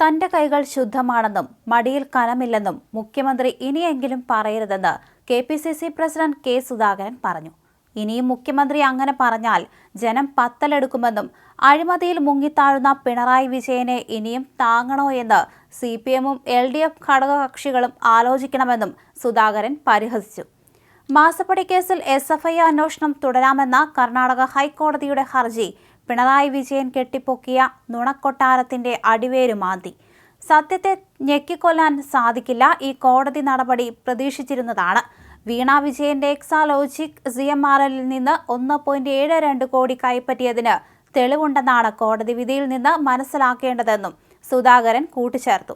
തന്റെ കൈകൾ ശുദ്ധമാണെന്നും മടിയിൽ കനമില്ലെന്നും മുഖ്യമന്ത്രി ഇനിയെങ്കിലും പറയരുതെന്ന് K P C C president K Sudhakaran പറഞ്ഞു. ഇനിയും മുഖ്യമന്ത്രി അങ്ങനെ പറഞ്ഞാൽ ജനം പത്തലെടുക്കുമെന്നും അഴിമതിയിൽ മുങ്ങിത്താഴുന്ന പിണറായി വിജയനെ ഇനിയും താങ്ങണോ എന്ന് സി പി എമ്മും എൽ ഡി എഫ് ഘടകകക്ഷികളും ആലോചിക്കണമെന്നും സുധാകരൻ പരിഹസിച്ചു. മാസപ്പടി കേസിൽ എസ് എഫ് ഐ അന്വേഷണം തുടരാമെന്ന കർണാടക ഹൈക്കോടതിയുടെ ഹർജി പിണറായി വിജയൻ കെട്ടിപ്പൊക്കിയ നുണക്കൊട്ടാരത്തിന്റെ അടിവേരുമാന്തി സത്യത്തെ ഞെക്കിക്കൊല്ലാൻ സാധിക്കില്ല ഈ കോടതി നടപടി പ്രതീക്ഷിച്ചിരുന്നതാണ്. വീണ വിജയന്റെ എക്സാലോജിക് സി എം ആർ എല്ലിൽ നിന്ന് ഒന്ന് പോയിന്റ് ഏഴ് രണ്ട് കോടി കൈപ്പറ്റിയതിന് തെളിവുണ്ടെന്നാണ് കോടതി വിധിയിൽ നിന്ന് മനസ്സിലാക്കേണ്ടതെന്നും സുധാകരൻ കൂട്ടിച്ചേർത്തു.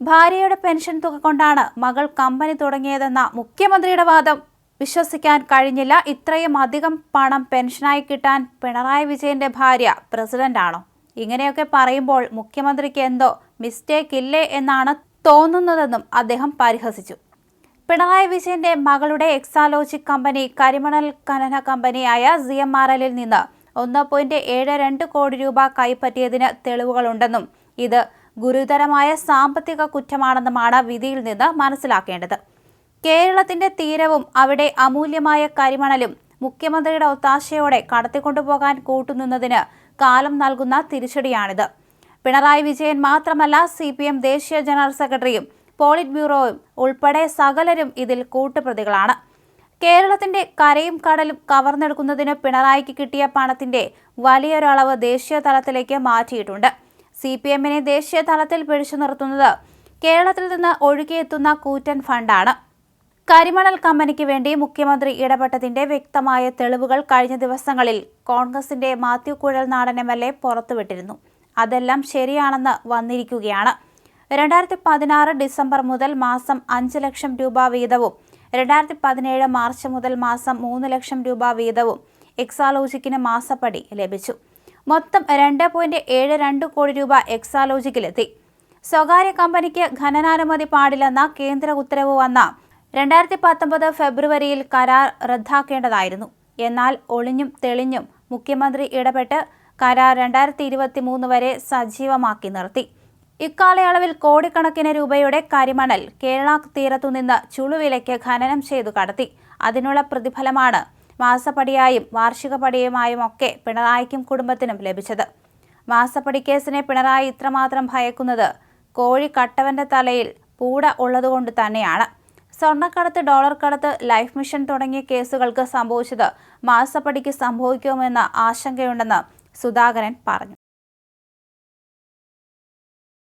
ഭാര്യയുടെ പെൻഷൻ തുക കൊണ്ടാണ് മകൾ കമ്പനി തുടങ്ങിയതെന്ന മുഖ്യമന്ത്രിയുടെ വാദം വിശ്വസിക്കാൻ കഴിഞ്ഞില്ല. ഇത്രയും അധികം പണം പെൻഷനായി കിട്ടാൻ പിണറായി വിജയന്റെ ഭാര്യ പ്രസിഡന്റാണോ? ഇങ്ങനെയൊക്കെ പറയുമ്പോൾ മുഖ്യമന്ത്രിക്ക് എന്തോ മിസ്റ്റേക്ക് ഇല്ലേ എന്നാണ് തോന്നുന്നതെന്നും അദ്ദേഹം പരിഹസിച്ചു. പിണറായി വിജയന്റെ മകളുടെ എക്സാലോജിക് കമ്പനി കരിമണൽ ഖനന കമ്പനിയായ സി എം ആർ എല്ലിൽ നിന്ന് ഒന്ന് പോയിന്റ് ഏഴ് രണ്ട് കോടി രൂപ കൈപ്പറ്റിയതിന് തെളിവുകളുണ്ടെന്നും ഇത് ഗുരുതരമായ സാമ്പത്തിക കുറ്റമാണെന്നുമാണ് വിധിയിൽ നിന്ന് മനസ്സിലാക്കേണ്ടത്. കേരളത്തിന്റെ തീരവും അവിടെ അമൂല്യമായ കരിമണലും മുഖ്യമന്ത്രിയുടെ ഒത്താശയോടെ കടത്തിക്കൊണ്ടുപോകാൻ കൂട്ടുനിന്നതിന് കാലം നൽകുന്ന തിരിച്ചടിയാണിത്. പിണറായി വിജയൻ മാത്രമല്ല സി പി എം ദേശീയ ജനറൽ സെക്രട്ടറിയും പോളിറ്റ് ബ്യൂറോയും ഉൾപ്പെടെ സകലരും ഇതിൽ കൂട്ടുപ്രതികളാണ്. കേരളത്തിന്റെ കരയും കടലും കവർന്നെടുക്കുന്നതിന് പിണറായിക്ക് കിട്ടിയ പണത്തിന്റെ വലിയൊരളവ് ദേശീയ തലത്തിലേക്ക് മാറ്റിയിട്ടുണ്ട്. സി പി എമ്മിനെ ദേശീയ തലത്തിൽ പിടിച്ചു നിർത്തുന്നത് കേരളത്തിൽ നിന്ന് ഒഴുകിയെത്തുന്ന കൂറ്റൻ ഫണ്ടാണ്. കരിമണൽ കമ്പനിക്ക് വേണ്ടി മുഖ്യമന്ത്രി ഇടപെട്ടതിന്റെ വ്യക്തമായ തെളിവുകൾ കഴിഞ്ഞ ദിവസങ്ങളിൽ കോൺഗ്രസിന്റെ മാത്യു കുഴൽ നാടൻ എം എൽ എ പുറത്തുവിട്ടിരുന്നു. അതെല്ലാം ശരിയാണെന്ന് വന്നിരിക്കുകയാണ്. രണ്ടായിരത്തി പതിനാറ് ഡിസംബർ മുതൽ മാസം അഞ്ച് ലക്ഷം രൂപ വീതവും രണ്ടായിരത്തി പതിനേഴ് മാർച്ച് മുതൽ മാസം മൂന്ന് ലക്ഷം രൂപ വീതവും എക്സാലോജിക്കിന് മാസപ്പടി ലഭിച്ചു. മൊത്തം രണ്ട് പോയിന്റ് ഏഴ് രണ്ട് കോടി രൂപ എക്സാലോജിക്കിലെത്തി. സ്വകാര്യ കമ്പനിക്ക് ഖനനാനുമതി പാടില്ലെന്ന കേന്ദ്ര ഉത്തരവ് വന്ന രണ്ടായിരത്തി പത്തൊമ്പത് ഫെബ്രുവരിയിൽ കരാർ റദ്ദാക്കേണ്ടതായിരുന്നു. എന്നാൽ ഒളിഞ്ഞും തെളിഞ്ഞും മുഖ്യമന്ത്രി ഇടപെട്ട് കരാർ രണ്ടായിരത്തി ഇരുപത്തി മൂന്ന് വരെ സജീവമാക്കി നിർത്തി. ഇക്കാലയളവിൽ കോടിക്കണക്കിന് രൂപയുടെ കരിമണൽ കേരള തീരത്തുനിന്ന് ചുളുവിലയ്ക്ക് ഖനനം ചെയ്തു കടത്തി. അതിനുള്ള പ്രതിഫലമാണ് മാസപ്പടിയായും വാർഷിക പടിയുമായുമൊക്കെ പിണറായിക്കും കുടുംബത്തിനും ലഭിച്ചത്. മാസപ്പടി കേസിനെ പിണറായി ഇത്രമാത്രം ഭയക്കുന്നത് കോഴി കട്ടവന്റെ തലയിൽ പൂട ഉള്ളതുകൊണ്ട് തന്നെയാണ്. സ്വർണക്കടത്ത് ഡോളർ കടത്ത് ലൈഫ് മിഷൻ തുടങ്ങിയ കേസുകൾക്ക് സംഭവിച്ചത് മാസപ്പടിക്ക് സംഭവിക്കുമെന്ന ആശങ്കയുണ്ടെന്ന് സുധാകരൻ പറഞ്ഞു.